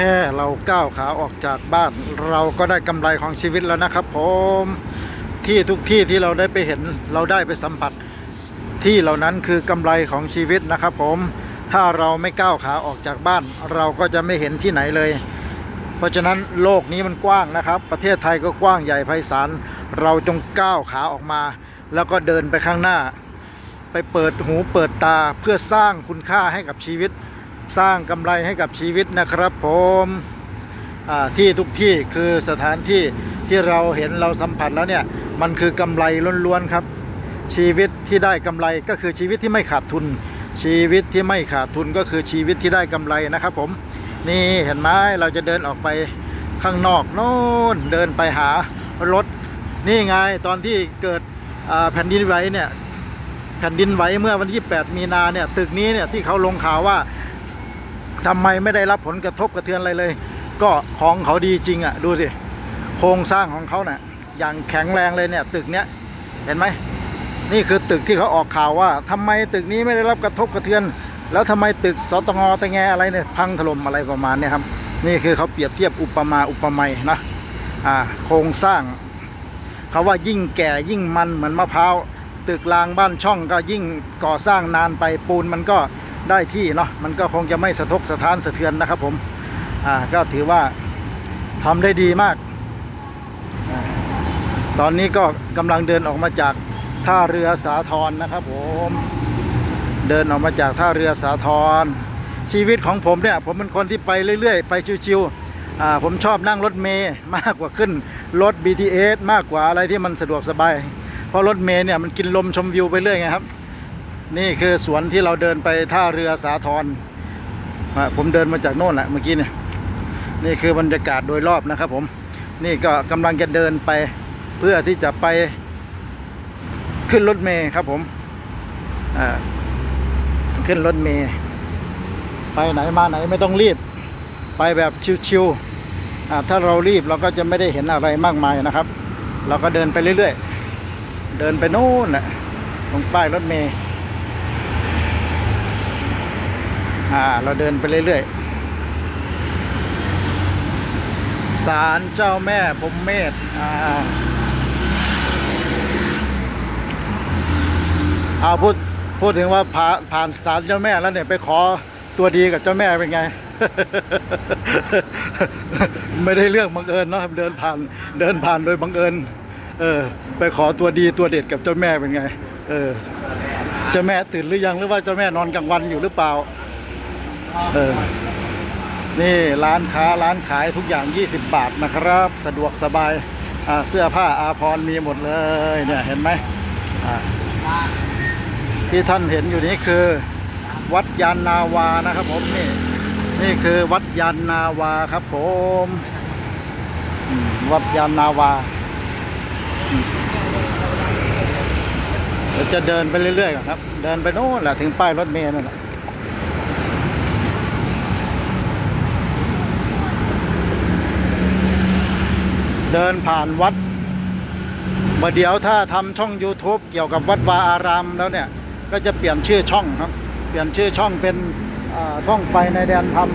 ค่เราก้าวขาออกจากบ้าน เราก็ได้กำไรของชีวิตแล้วนะครับ ผมที่ทุกที่ที่เราได้ไปเห็นเราได้ไปสัมผัส ที่เหล่านั้นคือกำไรของชีวิตนะครับ ผมถ้าเราไม่ก้าวขาออกจากบ้าน เราก็จะไม่เห็นที่ไหนเลย เพราะฉะนั้นโลกนี้มันกว้างนะครับ ประเทศไทยก็กว้างใหญ่ไพศาลเราจงก้าวขาออกมา แล้วก็เดินไปข้างหน้า ไปเปิดหูเปิดตาเพื่อสร้างคุณค่าให้กับชีวิต สร้างกำไรให้กับชีวิตนะครับผมที่ทุกที่คือสถานที่ที่เราเห็นเราสัมผัสแล้วเนี่ยมันคือกำไรล้วนๆครับ ชีวิตที่ได้กำไรก็คือชีวิตที่ไม่ขาดทุน ชีวิตที่ไม่ขาดทุนก็คือชีวิตที่ได้กำไรนะครับผมนี่เห็นไหมเราจะเดินออกไปข้างนอกโน่นเดินไปหารถนี่ไงตอนที่เกิดแผ่นดินไหวเนี่ยแผ่นดินไหวเมื่อวันที่ 8 มีนาเนี่ยตึกนี้เนี่ยที่เขาลงข่าวว่า ทำไมไม่ได้รับผลกระทบกระเทือนอะไรเลย ก็ของเขาดีจริงอะดูสิโครงสร้างของเขาเนี่ยอย่างแข็งแรงเลยเนี่ยตึกเนี้ยเห็นไหมนี่คือตึกที่เขาออกข่าวว่าทำไมตึกนี้ไม่ได้รับกระทบกระเทือน แล้วทำไมตึกสตงตะแงอะไรเนี่ยพังถล่มอะไรประมาณเนี้ครับนี่คือเขาเปรียบเทียบอุปมาอุปไมยนะอ่าโครงสร้างเขาว่ายิ่งแก่ยิ่งมันเหมือนมะพร้าวตึกรางบ้านช่องก็ยิ่งก่อสร้างนานไปปูนมันก็ ได้ที่เนาะมันก็คงจะไม่สะทกสะท้านสะเทือนนะครับผมอ่าก็ถือว่าทำได้ดีมาก ตอนนี้ก็กำลังเดินออกมาจากท่าเรือสาทรนะครับผมเดินออกมาจากท่าเรือสาทรชีวิตของผมเนี่ยผมเป็นคนที่ไปเรื่อย ๆ ไปชิวๆอ่าผมชอบนั่งรถเมย์มากกว่าขึ้นรถ BTS มากกว่าอะไรที่มันสะดวกสบาย เพราะรถเมย์เนี่ยมันกินลมชมวิวไปเรื่อยไงครับ นี่คือสวนที่เราเดินไปท่าเรือสาทรผมเดินมาจากโน่นแหละเมื่อกี้เนี่ยนี่คือบรรยากาศโดยรอบนะครับ ผม นี่ก็กำลังจะเดินไปเพื่อที่จะไปขึ้นรถเมย์ครับผมอ่าขึ้นรถเมย์ไปไหนมาไหนไม่ต้องรีบ ไปแบบชิวๆอ่าถ้าเรารีบเราก็จะไม่ได้เห็นอะไรมากมายนะครับ เราก็เดินไปเรื่อย ๆ เดินไปโน่นแหละตรงป้ายรถเมย์ อ่าเราเดินไปเรื่อยๆศาลเจ้าแม่พรมเมธอ่าเอาพูดพูดถึงว่าผ่านผ่านศาลเจ้าแม่แล้วเนี่ยไปขอตัวดีกับเจ้าแม่เป็นไง ไม่ได้เรื่องบังเอิญเนาะเดินผ่านเดินผ่านโดยบังเอิญเออ ไปขอตัวดีตัวเด็ดกับเจ้าแม่เป็นไง เออเจ้าแม่ตื่นหรือยังหรือว่าเจ้าแม่นอนกลางวันอยู่หรือเปล่า เออนี่ร้านค้าร้านขายทุกอย่าง 20 บาทนะครับ สะดวกสบายอ่าเสื้อผ้าอาภรณ์มีหมดเลยเนี่ยเห็นไหมที่ท่านเห็นอยู่นี้คือ วัดยานนาวานะครับผมนี่นี่คือวัดยานนาวาครับผมวัดยานนาวาเดี๋ยวจะเดินไปเรื่อยๆก่อนครับ เดินไปโน่นแหละถึงป้ายรถเมล์นั่นแหละ เดินผ่านวัดมื่อเดี๋ยวถ้าทำช่อง YouTube เกี่ยวกับวัดวาอารามแล้วเนี่ย ก็จะเปลี่ยนชื่อช่องครับ เปลี่ยนชื่อช่องเป็นช่องไปในแดนธรรม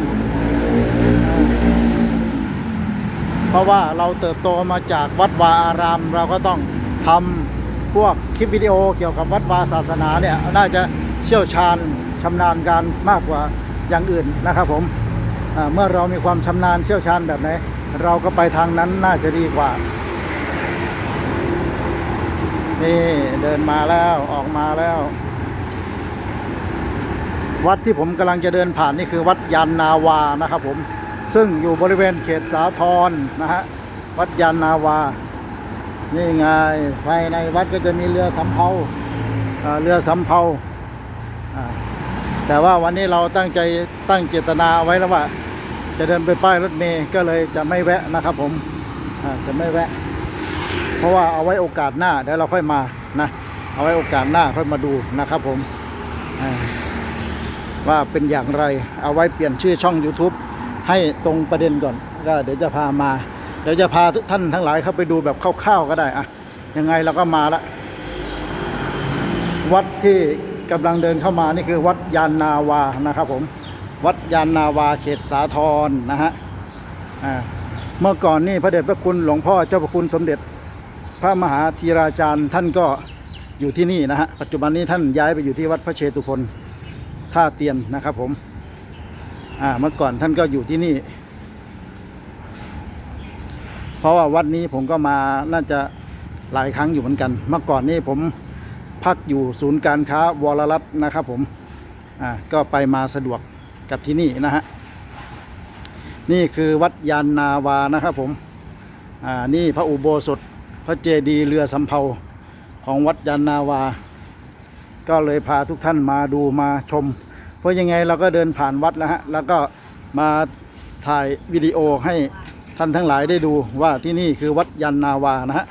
เพราะว่าเราเติบโตมาจากวัดวาอาราม เราก็ต้องทำพวกคลิปวิดีโอเกี่ยวกับวัดวาศาสนาเนี่ย น่าจะเชี่ยวชาญชำนาญการมากกว่าอย่างอื่นนะครับผม เมื่อเรามีความชำนาญเชี่ยวชาญแบบไหน เราก็ไปทางนั้นน่าจะดีกว่า นี่เดินมาแล้วออกมาแล้ว วัดที่ผมกำลังจะเดินผ่านนี่คือวัดยานนาวานะครับผม ซึ่งอยู่บริเวณเขตสาทรนะฮะ วัดยานนาวา นี่ไงภายในวัดก็จะมีเรือสำเภาเรือสำเภาแต่ว่าวันนี้เราตั้งใจตั้งเจตนาไว้แล้วว่า จะเดินไปป้ายรถเมย์ก็เลยจะไม่แวะนะครับผมจะไม่แวะ เพราะว่าเอาไว้โอกาสหน้าเดี๋ยวเราค่อยมานะเอาไว้โอกาสหน้าค่อยมาดูนะครับผมว่าเป็นอย่างไรเอาไว้เปลี่ยนชื่อช่อง YouTube ให้ตรงประเด็นก่อนก็เดี๋ยวจะพามา เดี๋ยวจะพาทุกท่านทั้งหลายเข้าไปดูแบบคร่าวๆก็ได้อะยังไงเราก็มาละวัดที่กำลังเดินเข้ามานี่คือวัดยานนาวานะครับผม วัดยานนาวาเขตสาทรนะฮะเมื่อก่อนนี่พระเดชพระคุณหลวงพ่อเจ้าพระคุณสมเด็จ พระมหาธีราจารย์ท่านก็อยู่ที่นี่นะฮะปัจจุบันนี้ท่านย้ายไปอยู่ที่วัดพระเชตุพนท่าเตียนนะครับผมเมื่อก่อนท่านก็อยู่ที่นี่ เพราะว่าวัดนี้ผมก็มาน่าจะหลายครั้งอยู่เหมือนกัน เมื่อก่อนนี่ผมพักอยู่ศูนย์การค้าวรรัตน์นะครับผมก็ไปมาสะดวก กับที่นี่นะฮะนี่คือวัดยานนาวานะครับผมอ่านี่พระอุโบสถพระเจดีย์เรือสำเภาของวัดยานนาวา ก็เลยพาทุกท่านมาดูมาชม เพราะยังไงเราก็เดินผ่านวัดแล้วฮะแล้วก็มาถ่ายวิดีโอให้ท่านทั้งหลายได้ดูว่าที่นี่คือวัดยานนาวานะฮะ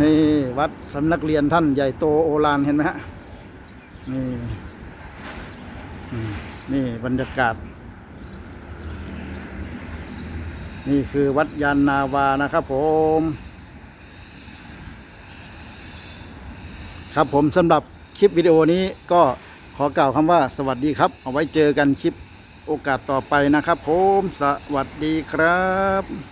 นี่วัดสำนักเรียนท่านใหญ่โตโอฬารเห็นไหมฮะ นี่นี่บรรยากาศ นี่คือวัดยานนาวานะครับผม ครับผมสำหรับคลิปวิดีโอนี้ก็ขอกล่าวคำว่าสวัสดีครับ เอาไว้เจอกันคลิปโอกาสต่อไปนะครับผม สวัสดีครับ